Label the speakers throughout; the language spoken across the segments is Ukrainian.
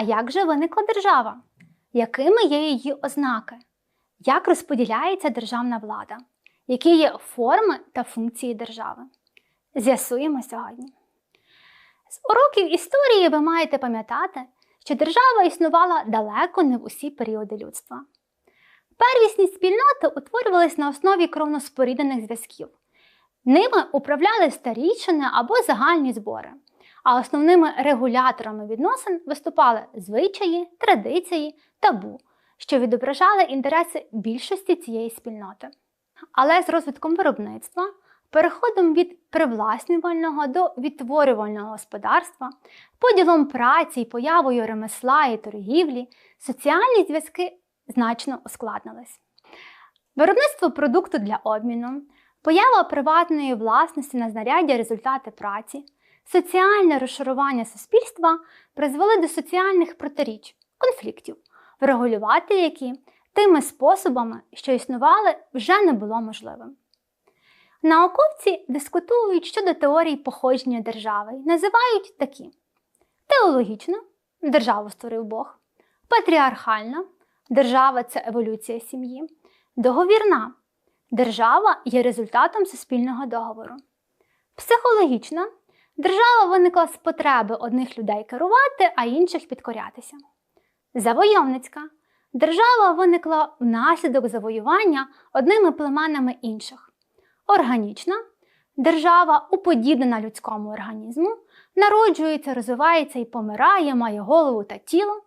Speaker 1: А як же виникла держава? Якими є її ознаки? Як розподіляється державна влада? Які є форми та функції держави? З'ясуємо сьогодні. З уроків історії ви маєте пам'ятати, що держава існувала далеко не в усі періоди людства. Первісні спільноти утворювались на основі кровноспоріднених зв'язків. Ними управляли старійшини або загальні збори, а основними регуляторами відносин виступали звичаї, традиції, табу, що відображали інтереси більшості цієї спільноти. Але з розвитком виробництва, переходом від привласнювального до відтворювального господарства, поділом праці і появою ремесла і торгівлі, соціальні зв'язки значно ускладнились. Виробництво продукту для обміну, поява приватної власності на знаряддя результати праці, соціальне розшарування суспільства призвели до соціальних протиріч, конфліктів, врегулювати які тими способами, що існували, вже не було можливим. Науковці дискутують щодо теорій походження держави і називають такі: теологічна державу створив Бог, патріархальна держава це еволюція сім'ї, договірна держава є результатом суспільного договору, психологічна держава виникла з потреби одних людей керувати, а інших підкорятися. Завойовницька держава виникла внаслідок завоювання одними племенами інших. Органічна держава, уподібнена людському організму, народжується, розвивається і помирає, має голову та тіло.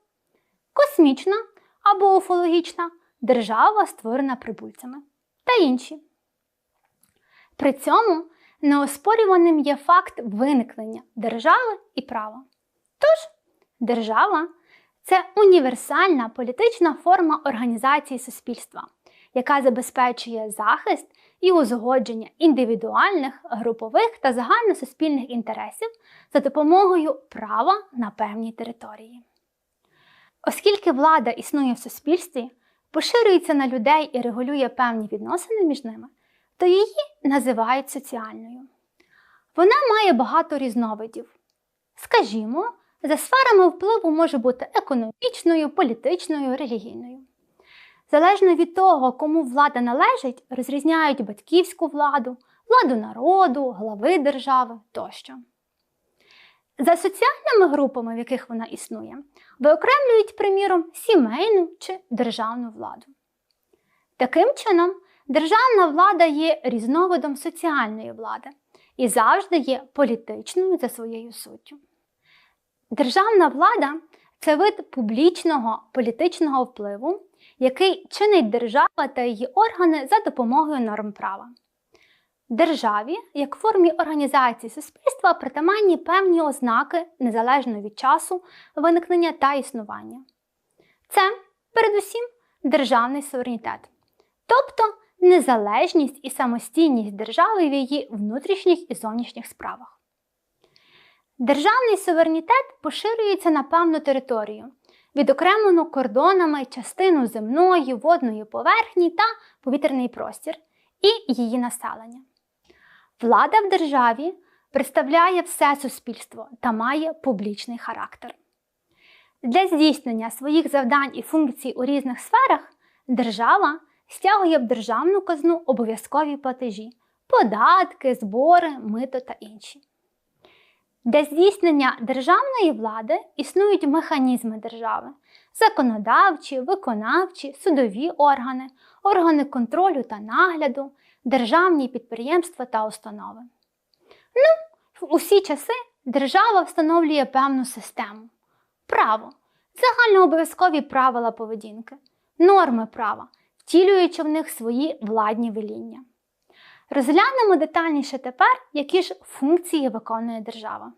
Speaker 1: Космічна або уфологічна держава, створена прибульцями та інші. При цьому неоспорюваним є факт виникнення держави і права. Тож, держава це універсальна політична форма організації суспільства, яка забезпечує захист і узгодження індивідуальних, групових та загальносуспільних інтересів за допомогою права на певній території. Оскільки влада існує в суспільстві, поширюється на людей і регулює певні відносини між ними, то її називають соціальною. Вона має багато різновидів. Скажімо, за сферами впливу може бути економічною, політичною, релігійною. Залежно від того, кому влада належить, розрізняють батьківську владу, владу народу, глави держави тощо. За соціальними групами, в яких вона існує, виокремлюють, приміром, сімейну чи державну владу. Таким чином, державна влада є різновидом соціальної влади і завжди є політичною за своєю суттю. Державна влада це вид публічного політичного впливу, який чинить держава та її органи за допомогою норм права. Державі, як формі організації суспільства, притаманні певні ознаки незалежно від часу, виникнення та існування. Це, передусім, державний суверенітет, тобто незалежність і самостійність держави в її внутрішніх і зовнішніх справах. Державний суверенітет поширюється на певну територію, відокремлену кордонами частину земної, водної поверхні та повітряний простір і її населення. Влада в державі представляє все суспільство та має публічний характер. Для здійснення своїх завдань і функцій у різних сферах держава стягує в державну казну обов'язкові платежі, податки, збори, мито та інші. Для здійснення державної влади існують механізми держави, законодавчі, виконавчі, судові органи, органи контролю та нагляду, державні підприємства та установи. Ну, в усі часи держава встановлює певну систему, право, загальнообов'язкові правила поведінки, норми права, втілюючи в них свої владні веління. Розглянемо детальніше тепер, які ж функції виконує держава.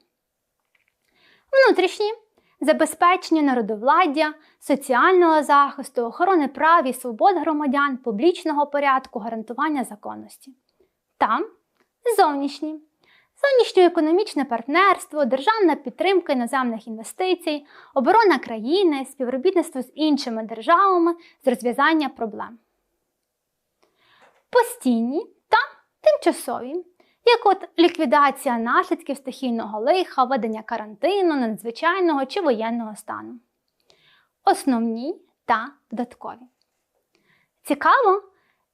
Speaker 1: Внутрішні забезпечення народовладдя, соціального захисту, охорони прав і свобод громадян, публічного порядку, гарантування законності. Там зовнішні. Зовнішньоекономічне партнерство, державна підтримка іноземних інвестицій, оборона країни, співробітництво з іншими державами з розв'язання проблем. Постійні та тимчасові як от ліквідація наслідків стихійного лиха, введення карантину, надзвичайного чи воєнного стану. основні та додаткові. Цікаво,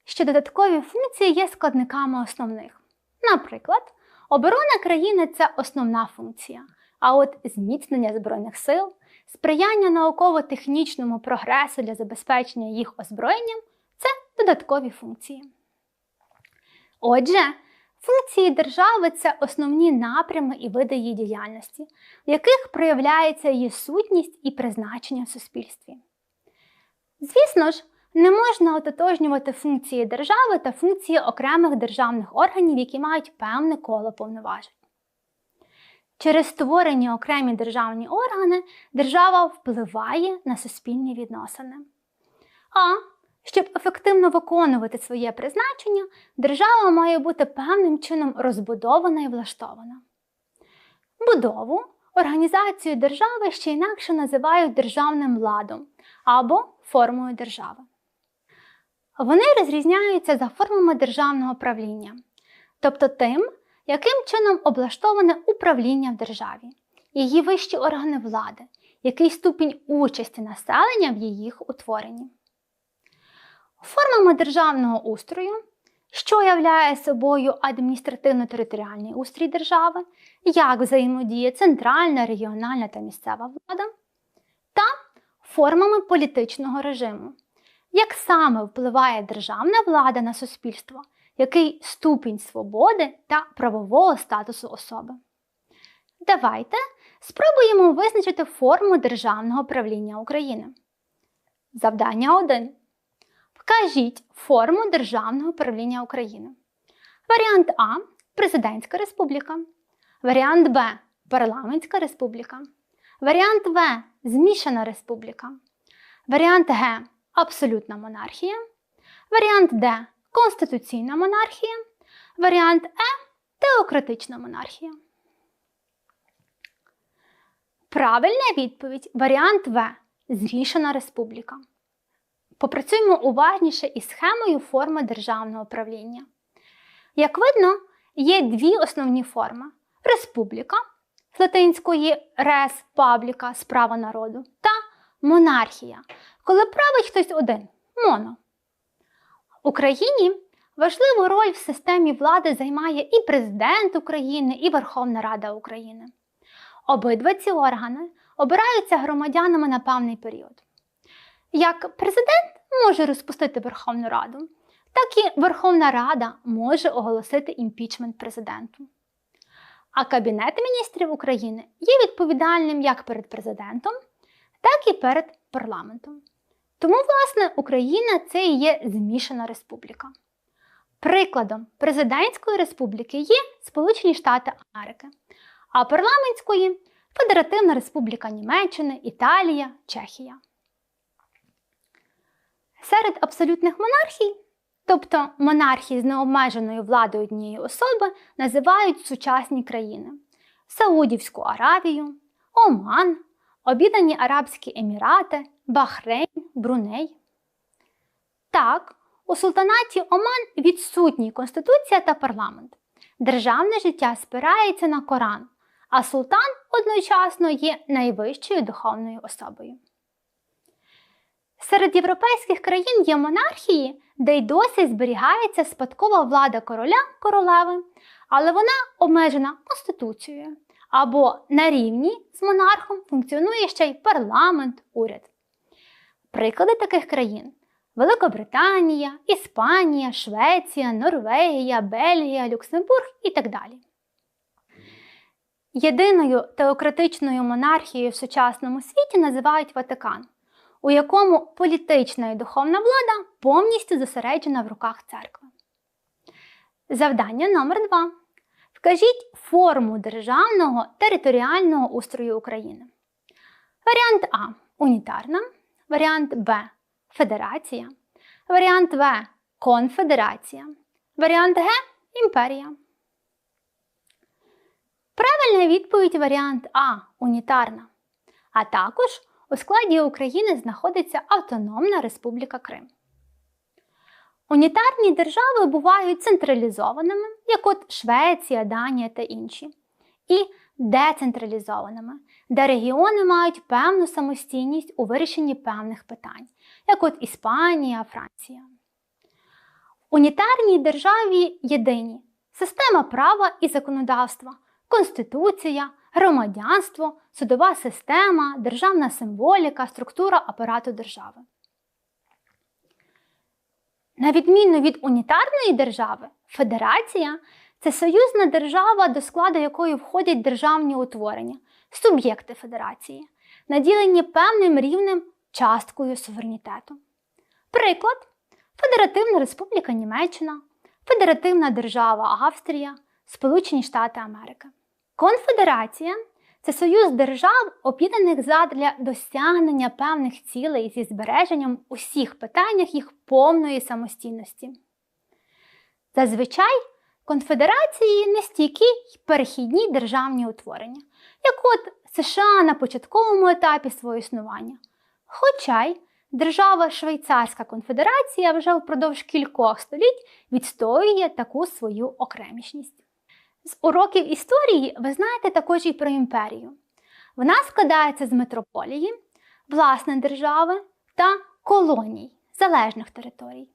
Speaker 1: що додаткові функції є складниками основних. Наприклад, оборона країни це основна функція, а от зміцнення Збройних сил, сприяння науково-технічному прогресу для забезпечення їх озброєнням це додаткові функції. Отже, функції держави це основні напрями і види її діяльності, в яких проявляється її сутність і призначення в суспільстві. Звісно ж, не можна ототожнювати функції держави та функції окремих державних органів, які мають певне коло повноважень. Через створені окремі державні органи держава впливає на суспільні відносини. А щоб ефективно виконувати своє призначення, держава має бути певним чином розбудована і влаштована. Будову, організацію держави ще інакше називають державним владом або формою держави. Вони розрізняються за формами державного правління, тобто тим, яким чином облаштоване управління в державі, її вищі органи влади, який ступінь участі населення в їх утворенні. Формами державного устрою, що являє собою адміністративно-територіальний устрій держави, як взаємодіє центральна, регіональна та місцева влада, та формами політичного режиму, як саме впливає державна влада на суспільство, який ступінь свободи та правового статусу особи. Давайте спробуємо визначити форму державного правління України. Завдання 1. Вкажіть форму державного правління України. Варіант А Президентська республіка. Варіант Б Парламентська республіка. Варіант В Змішана республіка. Варіант Г Абсолютна монархія. Варіант Д Конституційна монархія. Варіант Е Теократична монархія. Правильна відповідь варіант В. Зрішена республіка. Попрацюємо уважніше із схемою форми державного правління. Як видно, є дві основні форми: республіка з латинської рес пабліка справа народу та монархія, коли править хтось один моно. Україні важливу роль в системі влади займає і президент України, і Верховна Рада України. Обидва ці органи обираються громадянами на певний період. Як президент може розпустити Верховну Раду, так і Верховна Рада може оголосити імпічмент президенту. А Кабінет міністрів України є відповідальним як перед президентом, так і перед парламентом. Тому, власне, Україна це і є змішана республіка. Прикладом президентської республіки є Сполучені Штати Америки, а парламентської Федеративна Республіка Німеччини, Італія, Чехія. Серед абсолютних монархій, тобто монархії з необмеженою владою однієї особи, називають сучасні країни Саудівську Аравію, Оман, Об'єднані Арабські Емірати, Бахрейн, Бруней. Так, у султанаті Оман відсутні Конституція та парламент. Державне життя спирається на Коран, а султан одночасно є найвищою духовною особою. Серед європейських країн є монархії, де й досі зберігається спадкова влада короля королеви, але вона обмежена Конституцією. Або на рівні з монархом функціонує ще й парламент, уряд. Приклади таких країн Великобританія, Іспанія, Швеція, Норвегія, Бельгія, Люксембург і так далі. Єдиною теократичною монархією в сучасному світі називають Ватикан у якому політична і духовна влада повністю зосереджена в руках церкви. Завдання номер 2 Вкажіть форму державного територіального устрою України. Варіант А унітарна, варіант Б Федерація, варіант В Конфедерація, варіант Г імперія. Правильна відповідь варіант А унітарна. А також у складі України знаходиться Автономна Республіка Крим. Унітарні держави бувають централізованими, як от Швеція, Данія та інші, і децентралізованими, де регіони мають певну самостійність у вирішенні певних питань, як от Іспанія, Франція. Унітарній державі єдині система права і законодавства, конституція, громадянство, судова система, державна символіка, структура апарату держави. На відміну від унітарної держави, федерація це союзна держава, до складу якої входять державні утворення, суб'єкти федерації, наділені певним рівнем часткою суверенітету. Приклад Федеративна Республіка Німеччина, Федеративна держава Австрія, Сполучені Штати Америки. Конфедерація це союз держав, об'єднаних задля досягнення певних цілей зі збереженням усіх питаннях їх повної самостійності. Зазвичай конфедерації не стійкі й перехідні державні утворення, як от США на початковому етапі свого існування. Хоча й держава Швейцарська конфедерація вже впродовж кількох століть відстоює таку свою окремішність. З уроків історії ви знаєте також і про імперію. Вона складається з метрополії, власне держави та колоній залежних територій.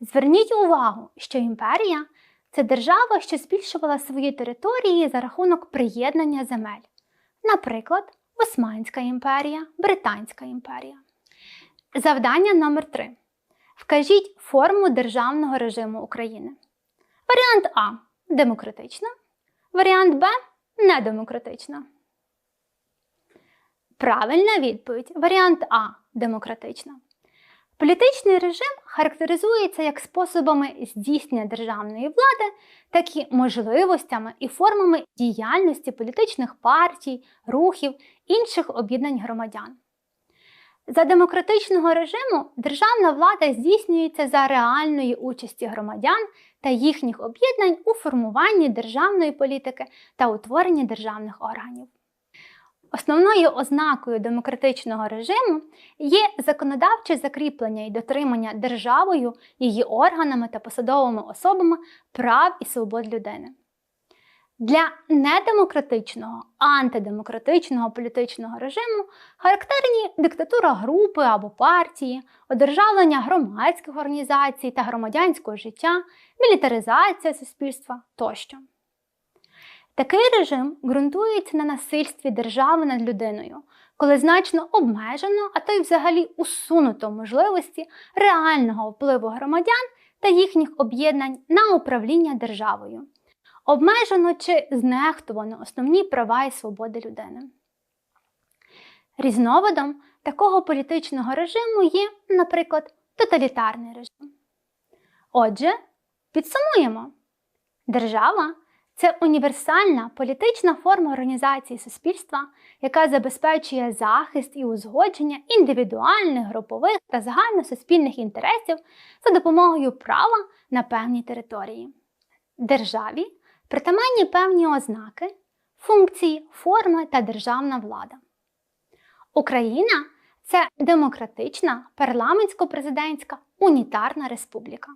Speaker 1: Зверніть увагу, що імперія це держава, що збільшувала свої території за рахунок приєднання земель, наприклад, Османська імперія, Британська імперія. Завдання номер 3 Вкажіть форму державного режиму України. Варіант А демократична. Варіант Б недемократична. Правильна відповідь. Варіант А демократична. Політичний режим характеризується як способами здійснення державної влади, так і можливостями і формами діяльності політичних партій, рухів, інших об'єднань громадян. За демократичного режиму державна влада здійснюється за реальної участі громадян та їхніх об'єднань у формуванні державної політики та утворенні державних органів. Основною ознакою демократичного режиму є законодавче закріплення і дотримання державою, її органами та посадовими особами прав і свобод людини. Для недемократичного, антидемократичного політичного режиму характерні диктатура групи або партії, одержавлення громадських організацій та громадянського життя, мілітаризація суспільства тощо. Такий режим ґрунтується на насильстві держави над людиною, коли значно обмежено, а то й взагалі усунуто можливості реального впливу громадян та їхніх об'єднань на управління державою обмежено чи знехтувано основні права і свободи людини. Різновидом такого політичного режиму є, наприклад, тоталітарний режим. Отже, підсумуємо, держава це універсальна політична форма організації суспільства, яка забезпечує захист і узгодження індивідуальних, групових та загальносуспільних інтересів за допомогою права на певній території. Державі притаманні певні ознаки, функції, форми та державна влада. Україна це демократична парламентсько-президентська унітарна республіка.